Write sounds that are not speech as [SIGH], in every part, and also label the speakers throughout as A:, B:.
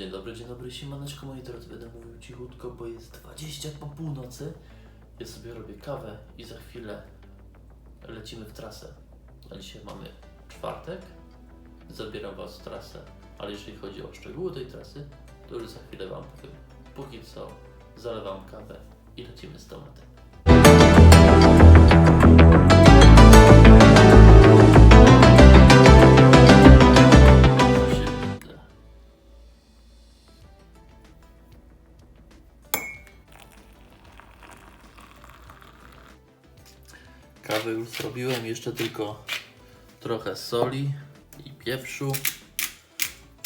A: Dzień dobry, dzień dobry, siemaneczko moi drodzy, będę mówił cichutko, bo jest 20 po północy. Ja sobie robię kawę i za chwilę lecimy w trasę. A dzisiaj mamy czwartek, zabieram Was w trasę, ale jeżeli chodzi o szczegóły tej trasy, to już za chwilę Wam powiem. Póki co zalewam kawę i lecimy z tematem. Kawę już zrobiłem, jeszcze tylko trochę soli i pieprzu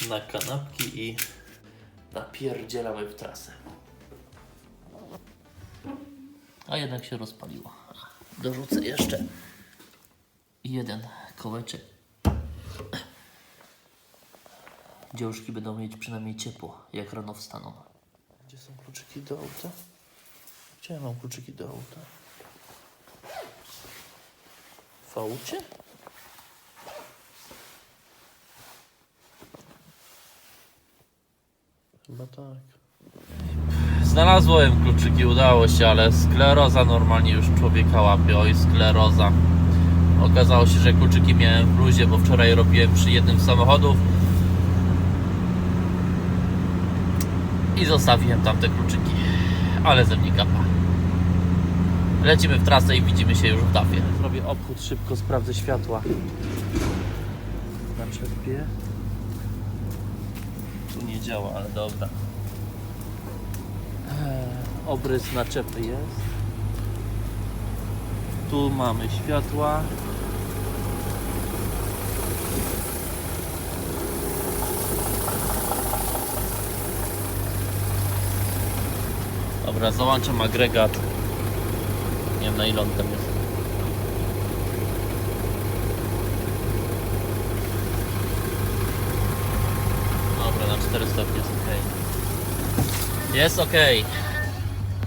A: na kanapki i napierdzielamy w trasę. A jednak się rozpaliło. Dorzucę jeszcze jeden kołeczek. Dziążki będą mieć przynajmniej ciepło, jak rano wstaną. Gdzie są kluczyki do auta? Gdzie ja mam kluczyki do auta? W aucie? Chyba tak. Znalazłem kluczyki, udało się, ale skleroza normalnie już człowieka łapie. Oj, skleroza. Okazało się, że kluczyki miałem w bluzie, bo wczoraj robiłem przy jednym z samochodów. I zostawiłem tam te kluczyki. Ale ze mnie kapa. Lecimy w trasę i widzimy się już w Dafie. Zrobię obchód szybko, sprawdzę światła. Na czerpie. Tu nie działa, ale dobra. Eee, Obrys naczepy jest. Tu mamy światła. Dobra, załączam agregat. Nie na. Dobra, na 4 stopnie jest ok. Jest ok.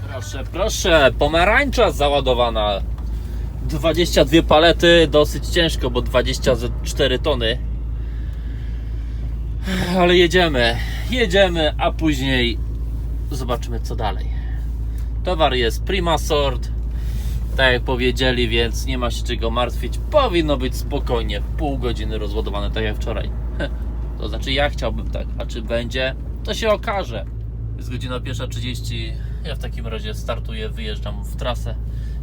A: Proszę, proszę, pomarańcza załadowana. 22 palety, dosyć ciężko, bo 24 tony. Ale jedziemy, jedziemy, a później zobaczymy co dalej. Towar jest prima sort, tak jak powiedzieli, więc nie ma się czego martwić. Powinno być spokojnie, pół godziny rozładowane, tak jak wczoraj. [LAUGHS] To znaczy ja chciałbym tak, a czy będzie, to się okaże. Jest godzina 1.30, ja w takim razie startuję, wyjeżdżam w trasę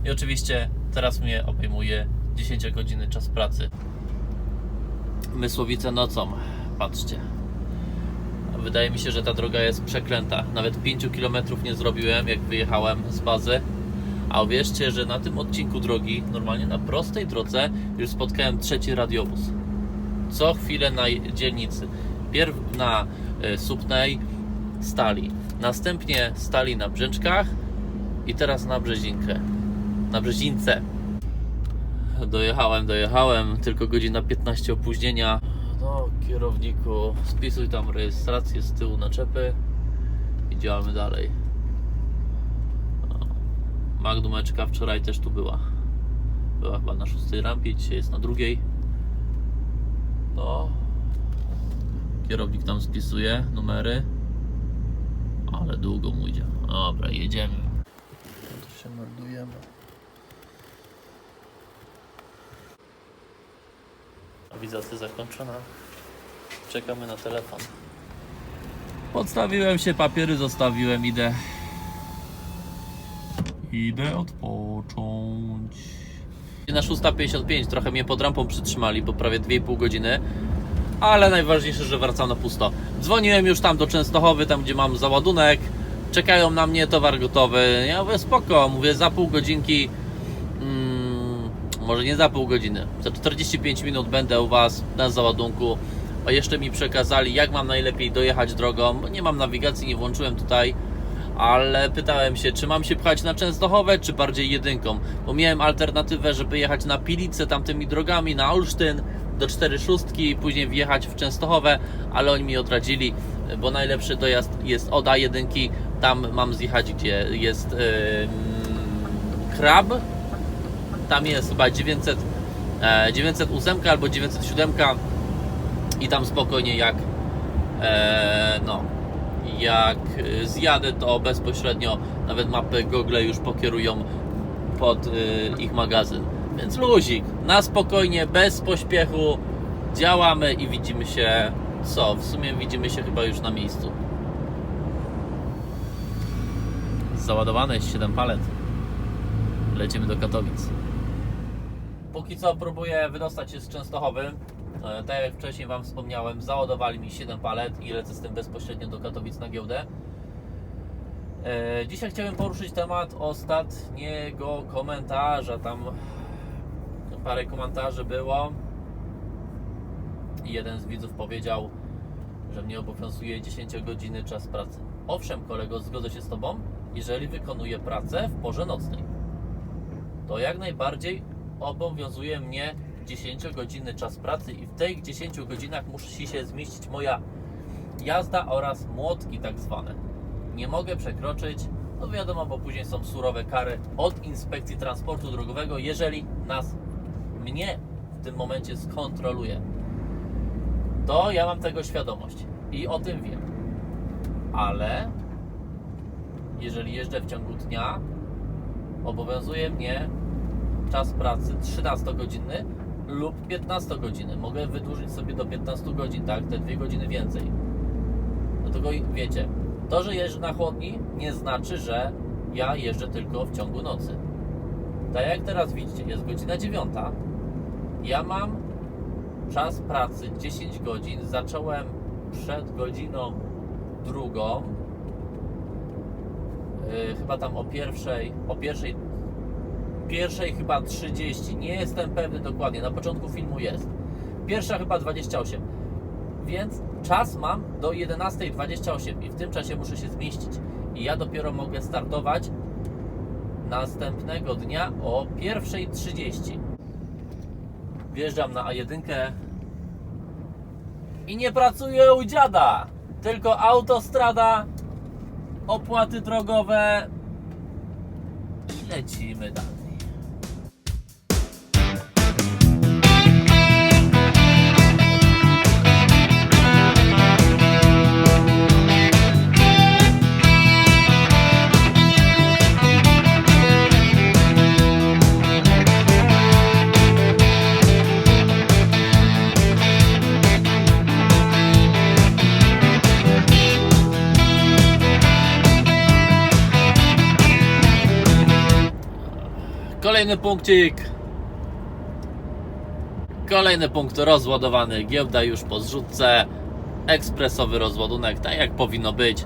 A: i oczywiście teraz mnie obejmuje 10 godziny czas pracy. Mysłowice nocą, patrzcie. Wydaje mi się, że ta droga jest przeklęta. Nawet 5 km nie zrobiłem, jak wyjechałem z bazy. A uwierzcie, że na tym odcinku drogi, normalnie na prostej drodze, już spotkałem trzeci radiowóz. Co chwilę na dzielnicy. Pierw na y, Supnej stali, następnie stali na Brzęczkach i teraz na Brzezinkę. Na Brzezince. Dojechałem, dojechałem, tylko godzina 15 opóźnienia. No, kierowniku, spisuj tam rejestrację z tyłu naczepy i działamy dalej. Magdumeczka wczoraj też tu była. Była chyba na szóstej rampie, dzisiaj jest na drugiej. No. Kierownik tam spisuje numery. Ale długo mu idzie. Dobra, jedziemy. To się meldujemy. Awizacja zakończona. Czekamy na telefon. Podstawiłem się, papiery zostawiłem, idę. Idę odpocząć. Na 6.55 trochę mnie pod rampą przytrzymali, bo prawie 2,5 godziny. Ale najważniejsze, że wracam na pusto. Dzwoniłem już tam do Częstochowy, tam gdzie mam załadunek. Czekają na mnie, towar gotowy. Ja mówię, spoko, mówię, za pół godzinki mm, może nie za pół godziny, za 45 minut będę u Was na załadunku. A jeszcze mi przekazali, jak mam najlepiej dojechać drogą. Nie mam nawigacji, nie włączyłem tutaj, ale pytałem się, czy mam się pchać na Częstochowę, czy bardziej jedynką. Bo miałem alternatywę, żeby jechać na Pilicę tamtymi drogami, na Olsztyn do 4 szóstki, później wjechać w Częstochowę, ale oni mi odradzili, bo najlepszy dojazd jest od A1, tam mam zjechać, gdzie jest yy, krab, tam jest chyba 900, e, 908 albo 907 i tam spokojnie jak e, no jak y, zjadę, to bezpośrednio nawet mapy Google już pokierują pod y, ich magazyn. Więc luzik, na spokojnie, bez pośpiechu działamy i widzimy się, co? W sumie widzimy się chyba już na miejscu. Załadowane jest 7 palet. Lecimy do Katowic. Póki co próbuję wydostać się z Częstochowy. E, Tak jak wcześniej Wam wspomniałem, załadowali mi 7 palet i lecę z tym bezpośrednio do Katowic na giełdę. E, Dzisiaj chciałem poruszyć temat ostatniego komentarza. Tam parę komentarzy było. Jeden z widzów powiedział, że mnie obowiązuje 10 godziny czas pracy. Owszem, kolego, zgodzę się z Tobą, jeżeli wykonuję pracę w porze nocnej. To jak najbardziej obowiązuje mnie 10 godziny czas pracy i w tych 10 godzinach musi się zmieścić moja jazda oraz młotki tak zwane. Nie mogę przekroczyć, no wiadomo, bo później są surowe kary od inspekcji transportu drogowego, jeżeli nas, mnie w tym momencie skontroluje. To ja mam tego świadomość i o tym wiem. Ale jeżeli jeżdżę w ciągu dnia, obowiązuje mnie czas pracy 13-godzinny lub 15 godziny. Mogę wydłużyć sobie do 15 godzin, tak? Te dwie godziny więcej. Dlatego i wiecie, to, że jeżdżę na chłodni, nie znaczy, że ja jeżdżę tylko w ciągu nocy. Tak jak teraz widzicie, jest godzina 9. Ja mam czas pracy 10 godzin. Zacząłem przed godziną drugą. Yy, chyba tam o pierwszej, o pierwszej pierwszej chyba 30, nie jestem pewny dokładnie, na początku filmu jest. Pierwsza chyba 28. Więc czas mam do 11.28 i w tym czasie muszę się zmieścić. I ja dopiero mogę startować następnego dnia o 1.30. Wjeżdżam na A1 i nie pracuję u dziada, tylko autostrada, opłaty drogowe i lecimy dalej. Kolejny punkcik. Kolejny punkt rozładowany. Giełda już po zrzutce. Ekspresowy rozładunek, tak jak powinno być.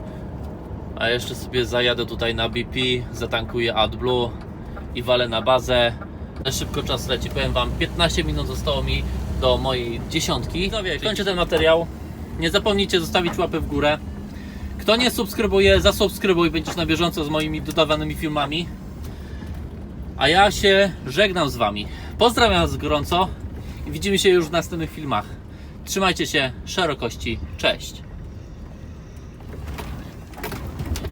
A: A jeszcze sobie zajadę tutaj na BP, zatankuję AdBlue i walę na bazę. Szybko czas leci, powiem Wam, 15 minut zostało mi do mojej dziesiątki. Widzowie, kończę ten materiał. Nie zapomnijcie zostawić łapy w górę. Kto nie subskrybuje, zasubskrybuj, będziesz na bieżąco z moimi dodawanymi filmami. A ja się żegnam z Wami. Pozdrawiam Was gorąco i widzimy się już w następnych filmach. Trzymajcie się szerokości. Cześć.